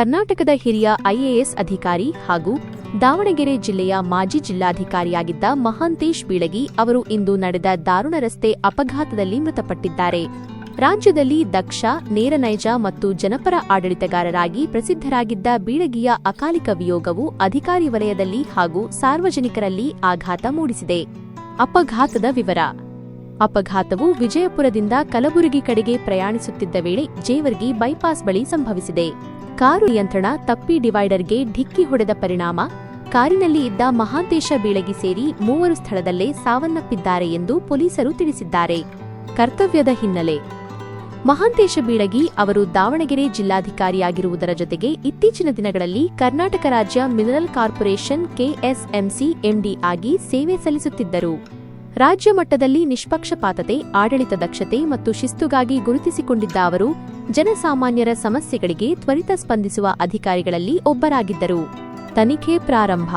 ಕರ್ನಾಟಕದ ಹಿರಿಯ ಐಎಎಸ್ ಅಧಿಕಾರಿ ಹಾಗೂ ದಾವಣಗೆರೆ ಜಿಲ್ಲೆಯ ಮಾಜಿ ಜಿಲ್ಲಾಧಿಕಾರಿಯಾಗಿದ್ದ ಮಹಾಂತೇಶ್ ಬೀಳಗಿ ಅವರು ಇಂದು ನಡೆದ ದಾರುಣ ರಸ್ತೆ ಅಪಘಾತದಲ್ಲಿ ಮೃತಪಟ್ಟಿದ್ದಾರೆ. ರಾಜ್ಯದಲ್ಲಿ ದಕ್ಷ ನೇರನೈಜ ಮತ್ತು ಜನಪರ ಆಡಳಿತಗಾರರಾಗಿ ಪ್ರಸಿದ್ಧರಾಗಿದ್ದ ಬೀಳಗಿಯ ಅಕಾಲಿಕ ವಿಯೋಗವು ಅಧಿಕಾರಿ ವಲಯದಲ್ಲಿ ಹಾಗೂ ಸಾರ್ವಜನಿಕರಲ್ಲಿ ಆಘಾತ ಮೂಡಿಸಿದೆ. ಅಪಘಾತದ ವಿವರ. ಅಪಘಾತವು ವಿಜಯಪುರದಿಂದ ಕಲಬುರಗಿ ಕಡೆಗೆ ಪ್ರಯಾಣಿಸುತ್ತಿದ್ದ ವೇಳೆ ಜೇವರ್ಗಿ ಬೈಪಾಸ್ ಬಳಿ ಸಂಭವಿಸಿದೆ. ಕಾರು ನಿಯಂತ್ರಣ ತಪ್ಪಿ ಡಿವೈಡರ್ಗೆ ಢಿಕ್ಕಿ ಹೊಡೆದ ಪರಿಣಾಮ, ಕಾರಿನಲ್ಲಿ ಇದ್ದ ಮಹಾಂತೇಶ ಬೀಳಗಿ ಸೇರಿ ಮೂವರು ಸ್ಥಳದಲ್ಲೇ ಸಾವನ್ನಪ್ಪಿದ್ದಾರೆ ಎಂದು ಪೊಲೀಸರು ತಿಳಿಸಿದ್ದಾರೆ. ಕರ್ತವ್ಯದ ಹಿನ್ನೆಲೆ. ಮಹಾಂತೇಶ ಬೀಳಗಿ ಅವರು ದಾವಣಗೆರೆ ಜಿಲ್ಲಾಧಿಕಾರಿಯಾಗಿರುವುದರ ಜೊತೆಗೆ ಇತ್ತೀಚಿನ ದಿನಗಳಲ್ಲಿ ಕರ್ನಾಟಕ ರಾಜ್ಯ ಮಿನರಲ್ ಕಾರ್ಪೊರೇಷನ್ ಕೆಎಸ್ಎಂಸಿ ಎಂಡಿ ಆಗಿ ಸೇವೆ ಸಲ್ಲಿಸುತ್ತಿದ್ದರು. ರಾಜ್ಯ ಮಟ್ಟದಲ್ಲಿ ನಿಷ್ಪಕ್ಷಪಾತತೆ, ಆಡಳಿತ ದಕ್ಷತೆ ಮತ್ತು ಶಿಸ್ತುಗಾಗಿ ಗುರುತಿಸಿಕೊಂಡಿದ್ದ ಅವರು, ಜನಸಾಮಾನ್ಯರ ಸಮಸ್ಯೆಗಳಿಗೆ ತ್ವರಿತ ಸ್ಪಂದಿಸುವ ಅಧಿಕಾರಿಗಳಲ್ಲಿ ಒಬ್ಬರಾಗಿದ್ದರು. ತನಿಖೆ ಪ್ರಾರಂಭ.